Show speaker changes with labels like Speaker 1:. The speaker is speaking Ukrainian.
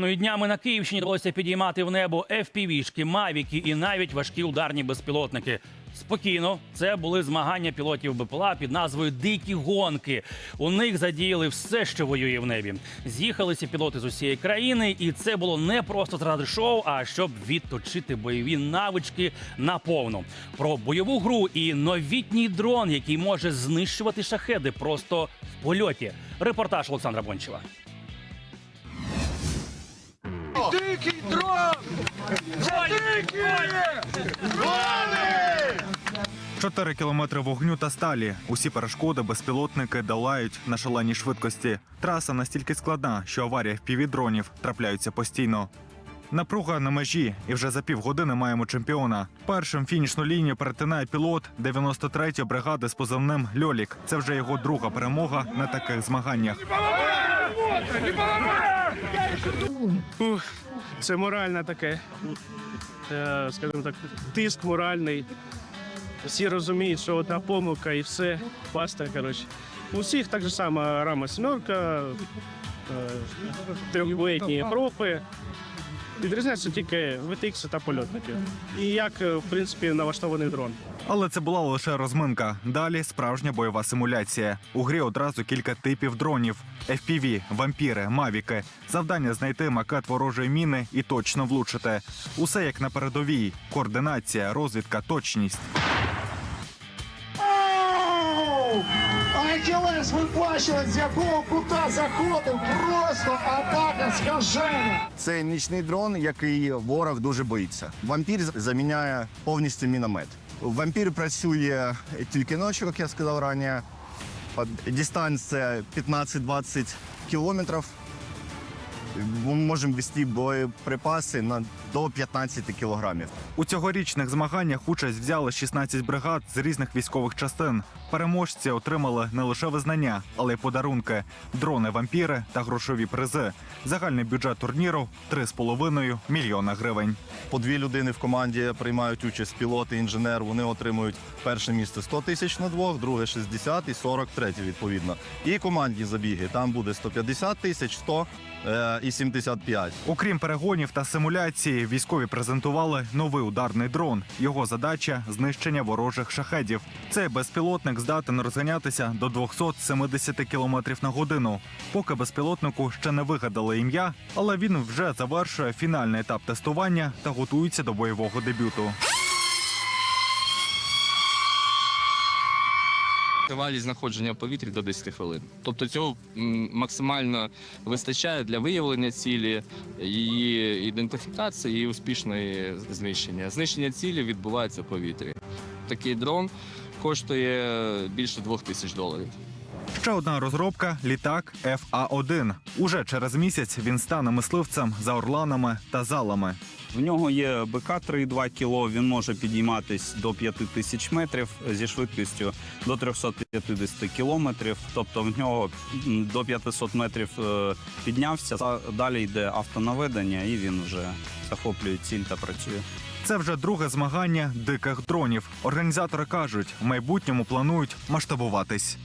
Speaker 1: Ну і днями на Київщині довелося підіймати в небо FPV-шки, мавіки і навіть важкі ударні безпілотники. Спокійно, це були змагання пілотів БПЛА під назвою Дикі гонки. У них задіяли все, що воює в небі. З'їхалися пілоти з усієї країни, і це було не просто заради шоу, а щоб відточити бойові навички наповну. Про бойову гру і новітній дрон, який може знищувати шахеди просто в польоті. Репортаж Олександра Бончева.
Speaker 2: Чотири кілометри вогню та сталі. Усі перешкоди безпілотники долають на шаленій швидкості. Траса настільки складна, що аварії впівдронів трапляються постійно. Напруга на межі, і вже за півгодини маємо чемпіона. Першим фінішну лінію перетинає пілот 93-ї бригади з позивним Льолік. Це вже його друга перемога на таких змаганнях.
Speaker 3: Ух, це моральне таке, е, скажімо так, тиск моральний. Всі розуміють, що одна помилка і все, паста, коротше. У всіх так же само рама сімерка, трьохбоєтні трьохбоєтні групи. Відрізняються тільки VTX та польотники. І як, е, в принципі, налаштований дрон.
Speaker 2: Але це була лише розминка. Далі справжня бойова симуляція. У грі одразу кілька типів дронів: FPV, вампіри, мавіки. Завдання знайти макет ворожої міни і точно влучити. Усе як на передовій: координація, розвідка, точність.
Speaker 4: Ахілес, ви бачили, з якого кута заходив. Просто атака скажена.
Speaker 5: Це нічний дрон, який ворог дуже боїться. Вампір заміняє повністю міномет. Вампір працює тільки ночі, як я сказав раніше. Дистанція 15-20 кілометрів. Ми можемо вести боєприпаси на до 15 кілограмів.
Speaker 2: У цьогорічних змаганнях участь взяли 16 бригад з різних військових частин. Переможці отримали не лише визнання, але й подарунки: дрони, вампіри та грошові призи. Загальний бюджет турніру 3,5 мільйона гривень.
Speaker 5: По дві людини в команді приймають участь пілот і інженер. Вони отримують перше місце 100 тисяч на двох, друге 60 і 40 третє відповідно. І командні забіги там буде 150 тисяч, 100 е, і 75.
Speaker 2: Окрім перегонів та симуляції, військові презентували новий ударний дрон. Його задача знищення ворожих шахедів. Цей безпілотник здатен розганятися до 270 км на годину. Поки безпілотнику ще не вигадали ім'я, але він вже завершує фінальний етап тестування та готується до бойового дебюту.
Speaker 6: Тривалість знаходження в повітрі до 10 хвилин. Тобто цього максимально вистачає для виявлення цілі, її ідентифікації і успішної знищення. Знищення цілі відбувається в повітрі. Такий дрон коштує більше двох тисяч доларів.
Speaker 2: Ще одна розробка літак FA-1. Уже через місяць він стане мисливцем за орланами та залами.
Speaker 7: В нього є БК 3,2 кг, він може підійматись до 5 тисяч метрів зі швидкістю до 350 кілометрів. Тобто в нього до 500 метрів е, піднявся. Далі йде автонаведення, і він вже захоплює ціль та працює.
Speaker 2: Це вже друге змагання диких дронів. Організатори кажуть, в майбутньому планують масштабуватись.